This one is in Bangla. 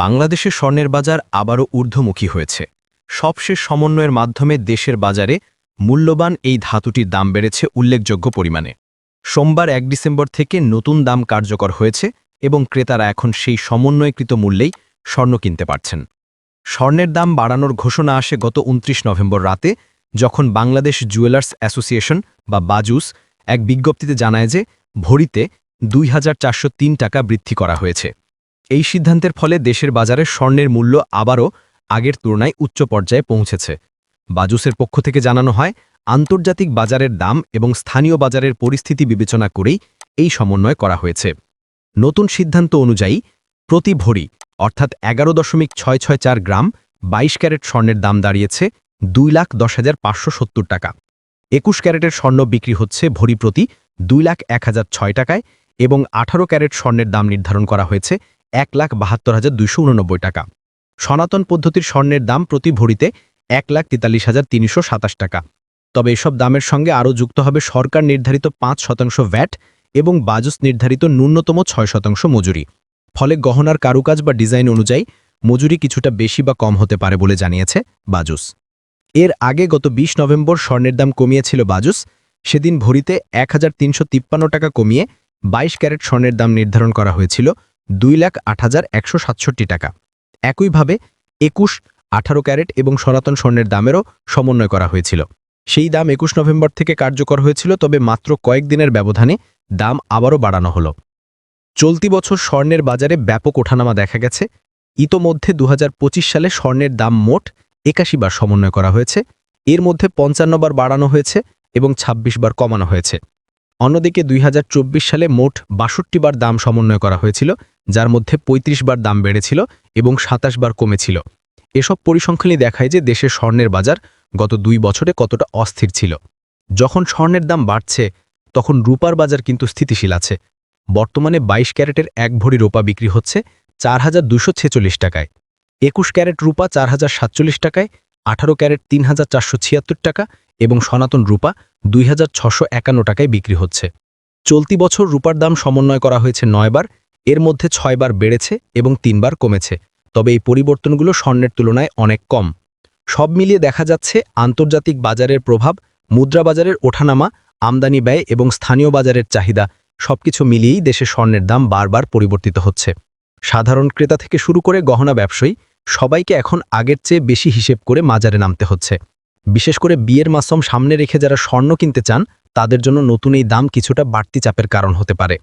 বাংলাদেশের স্বর্ণের বাজার আবারও ঊর্ধ্বমুখী হয়েছে। সবশেষ সমন্বয়ের মাধ্যমে দেশের বাজারে মূল্যবান এই ধাতুটির দাম বেড়েছে উল্লেখযোগ্য পরিমাণে। সোমবার এক ডিসেম্বর থেকে নতুন দাম কার্যকর হয়েছে এবং ক্রেতারা এখন সেই সমন্বয়কৃত মূল্যেই স্বর্ণ কিনতে পারছেন। স্বর্ণের দাম বাড়ানোর ঘোষণা আসে গত উনত্রিশ নভেম্বর রাতে, যখন বাংলাদেশ জুয়েলার্স অ্যাসোসিয়েশন বা বাজুস এক বিজ্ঞপ্তিতে জানায় যে ভরিতে দুই হাজার চারশো তিন টাকা বৃদ্ধি করা হয়েছে। এই সিদ্ধান্তের ফলে দেশের বাজারে স্বর্ণের মূল্য আবারও আগের তুলনায় উচ্চ পর্যায়ে পৌঁছেছে। বাজুসের পক্ষ থেকে জানানো হয়, আন্তর্জাতিক বাজারের দাম এবং স্থানীয় বাজারের পরিস্থিতি বিবেচনা করেই এই সমন্বয় করা হয়েছে। নতুন সিদ্ধান্ত অনুযায়ী, প্রতি ভরি, অর্থাৎ এগারো দশমিক ছয় ছয় চার গ্রাম, বাইশ ক্যারেট স্বর্ণের দাম দাঁড়িয়েছে দুই লাখ দশ হাজার পাঁচশো সত্তর টাকা। একুশ ক্যারেটের স্বর্ণ বিক্রি হচ্ছে ভরি প্রতি দুই লাখ এক হাজার ছয় টাকায় এবং আঠারো ক্যারেট স্বর্ণের দাম নির্ধারণ করা হয়েছে এক লাখ বাহাত্তর হাজার দুইশো উননব্বই টাকা। সনাতন পদ্ধতির স্বর্ণের দাম প্রতি ভরিতে এক লাখ তেতাল্লিশ হাজার তিনশো সাতাশ টাকা। তবে এসব দামের সঙ্গে আরও যুক্ত হবে সরকার নির্ধারিত পাঁচ শতাংশ ভ্যাট এবং বাজুস নির্ধারিত ন্যূনতম ছয় শতাংশ মজুরি। ফলে গহনার কারুকাজ বা ডিজাইন অনুযায়ী মজুরি কিছুটা বেশি বা কম হতে পারে বলে জানিয়েছে বাজুস। এর আগে গত ২০ নভেম্বর স্বর্ণের দাম কমিয়েছিল বাজুস। সেদিন ভরিতে এক হাজার তিনশো তিপ্পান্ন টাকা কমিয়ে ২২ ক্যারেট স্বর্ণের দাম নির্ধারণ করা হয়েছিল। দুই লাখ আট হাজার একশো সাতষট্টি টাকা। একইভাবে একুশ, আঠারো ক্যারেট এবং সনাতন স্বর্ণের দামেরও সমন্বয় করা হয়েছিল। সেই দাম একুশ নভেম্বর থেকে কার্যকর হয়েছিল, তবে মাত্র কয়েকদিনের ব্যবধানে দাম আবারও বাড়ানো হল। চলতি বছর স্বর্ণের বাজারে ব্যাপক ওঠানামা দেখা গেছে। ইতোমধ্যে দু হাজার পঁচিশ সালে স্বর্ণের দাম মোট একাশি বার সমন্বয় করা হয়েছে। এর মধ্যে পঞ্চান্ন বার বাড়ানো হয়েছে এবং ২৬ বার কমানো হয়েছে। অন্যদিকে দুই হাজার চব্বিশ সালে মোট বাষট্টি বার দাম সমন্বয় করা হয়েছিল, যার মধ্যে ৩৫ বার দাম বেড়েছিল এবং ২৭ বার কমেছিল। এসব পরিসংখ্যানই দেখায় যে দেশের স্বর্ণের বাজার গত দুই বছরে কতটা অস্থির ছিল। যখন স্বর্ণের দাম বাড়ছে, তখন রূপার বাজার কিন্তু স্থিতিশীল আছে। বর্তমানে ২২ ক্যারেটের এক ভরি রূপা বিক্রি হচ্ছে চার দুশো টাকায়। একুশ ক্যারেট রূপা চার হাজার সাতচল্লিশ টাকায় আঠারো ক্যারেট তিন হাজার চারশো ছিয়াত্তর টাকা এবং সনাতন রূপা দুই টাকায় বিক্রি হচ্ছে। চলতি বছর রূপার দাম সমন্বয় করা হয়েছে নয়বার এর মধ্যে ছয়বার বেড়েছে এবং তিনবার কমেছে, তবে এই পরিবর্তনগুলো স্বর্ণের তুলনায় অনেক কম। সব মিলিয়ে দেখা যাচ্ছে আন্তর্জাতিক বাজারের প্রভাব, মুদ্রা বাজারের ওঠানামা, আমদানি ব্যয় এবং স্থানীয় বাজারের চাহিদা, সবকিছু মিলিয়েই দেশে স্বর্ণের দাম বারবার পরিবর্তিত হচ্ছে। সাধারণ ক্রেতা থেকে শুরু করে গহনা ব্যবসায়ী সবাইকে এখন আগের চেয়ে বেশি হিসেব করে মাজারে নামতে হচ্ছে। বিশেষ করে বিয়ের মাসম সামনে রেখে যারা স্বর্ণ কিনতে চান, তাদের জন্য নতুন এই দাম কিছুটা বাড়তি চাপের কারণ হতে পারে।